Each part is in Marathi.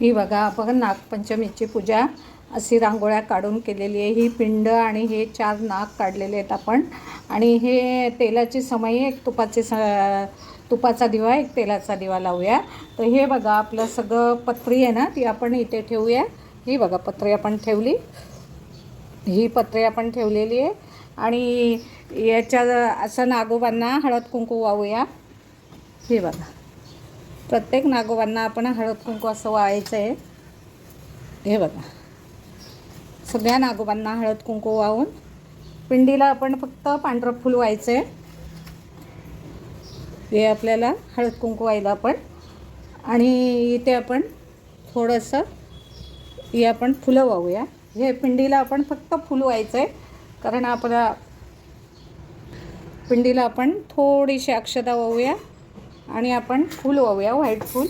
ही बघा आपण नागपंचमीची पूजा अशी रांगोळ्या काढून केलेली आहे. ही पिंड आणि हे चार नाग काढलेले आहेत आपण. आणि हे तेलाची समयी एक तुपाची स तुपाचा दिवा एक तेलाचा दिवा लावूया. तर हे बघा आपलं सगळं पत्री आहे ना ती आपण इथे ठेवूया. ही बघा पत्री आपण ठेवली. ही पत्रे आपण ठेवलेली आहे. आणि याच्या असं नागोबांना हळद कुंकू वाहूया. हे बघा. प्रत्येक नागोबांना आपण हळद कुंकू असं वाहायचं आहे हे बघा. सगळ्या नागोबांना हळद कुंकू वाहून पिंडीला आपण फक्त पांढरं फूल व्हायचं आहे हे आपल्याला हळद कुंकू व्हायला आपण. आणि इथे आपण थोडंसं हे आपण फुलं वाहूया. हे पिंडीला आपण फक्त फुलं व्हायचं आहे कारण आपला पिंडीला आपण थोडीशी अक्षता वाहूया. आणि आपण फूल वाहूया व्हाईट फूल.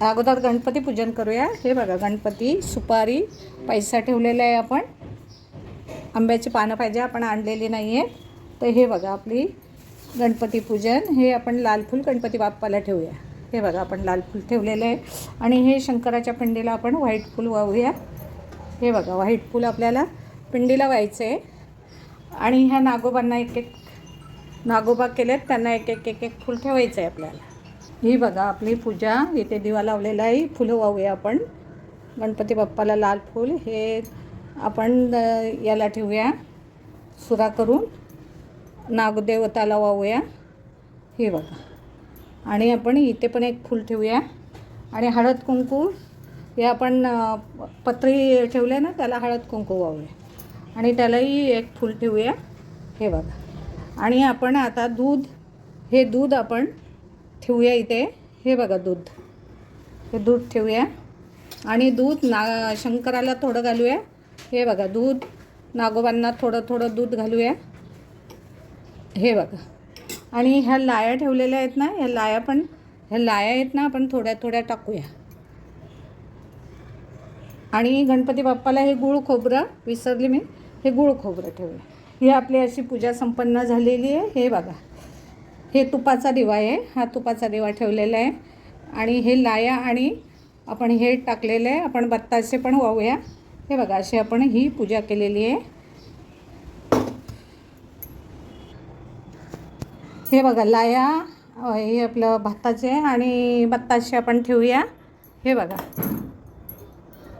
अगोदर गणपती पूजन करूया. हे बघा गणपती सुपारी पैसा ठेवलेला आहे आपण. आंब्याची पानं पाहिजे आपण आणलेली नाही आहे तर हे बघा आपली गणपती पूजन. हे आपण लाल फूल गणपती बाप्पाला ठेवूया. हे बघा आपण लाल फूल ठेवलेलं आहे. आणि हे शंकराच्या पिंडीला आपण व्हाईट फूल वाहूया. हे बघा व्हाईट फूल आपल्याला पिंडीला व्हायचं आहे आणि ह्या नागोबांना एक एक नागोबा केलेत त्यांना एक एक एक एक फूल ठेवायचं आहे आपल्याला. ही बघा आपली पूजा इथे दिवा लावलेला आहे फुलं वाहूया आपण. गणपती बाप्पाला लाल फूल हे आपण याला ठेवूया सुरा करून. नागदेवताला वाहूया हे बघा. आणि आपण इथे पण एक फूल ठेवूया. आणि हळद कुंकू हे आपण पत्री ठेवले ना त्याला हळद कुंकू वाहूया. आणि त्यालाही एक फूल ठेवूया हे बघा. आणि आपण आता दूध हे दूध आपण ठेवूया इथे. हे बघा दूध. हे दूध ठेवूया. आणि दूध ना शंकराला थोडं घालूया. हे बघा दूध. नागोबांना थोडं थोडं दूध घालूया. हे बघा. आणि ह्या लाया ठेवलेल्या आहेत ना ह्या लाया पण ह्या लाया आहेत ना आपण थोड्या थोड्या टाकूया. आणि गणपती बाप्पाला हे गुळ खोबरं विसरले मी हे गुळ खोबरं ठेवूया. ही आपली अशी पूजा संपन्न झालेली आहे. हे बघा. हे तुपाचा दिवा आहे. हा तुपाचा दिवा ठेवलेला आहे. आणि हे लाया आणि आपण हे टाकलेलं आहे. आपण बत्तासे पण वाहूया. हे बघा अशी आपण ही पूजा केलेली आहे. हे बघा लाया हे आपलं भाताचे आणि बत्ताशे आपण ठेवूया. हे बघा.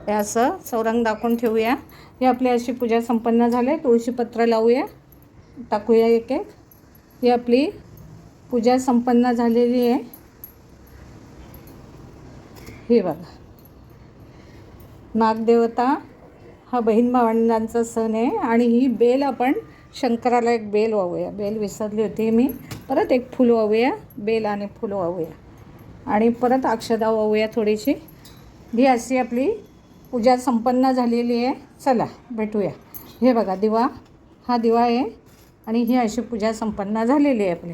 हे असं सौरंग दाखवून ठेवूया. ही आपली अशी पूजा संपन्न झाली तुळशीपत्र लावूया. टाकूया एक एक. ही आपली पूजा संपन्न झालेली आहे. हे बघा. नागदेवता हा बहीण भावंडांचा सण आहे आणि ही बेल आपण शंकराला एक बेल वाहूया. बेल विसरली होती मी. परत एक फूल वाहूया. बेल आणि फुल वाहूया. आणि परत अक्षदा वाहूया थोडीशी. ही अशी आपली पूजा संपन्न झालेली आहे. चला भेटूया. हे बघा दिवा. हा दिवा आहे आणि ही अशी पूजा संपन्न झालेली आहे आपली.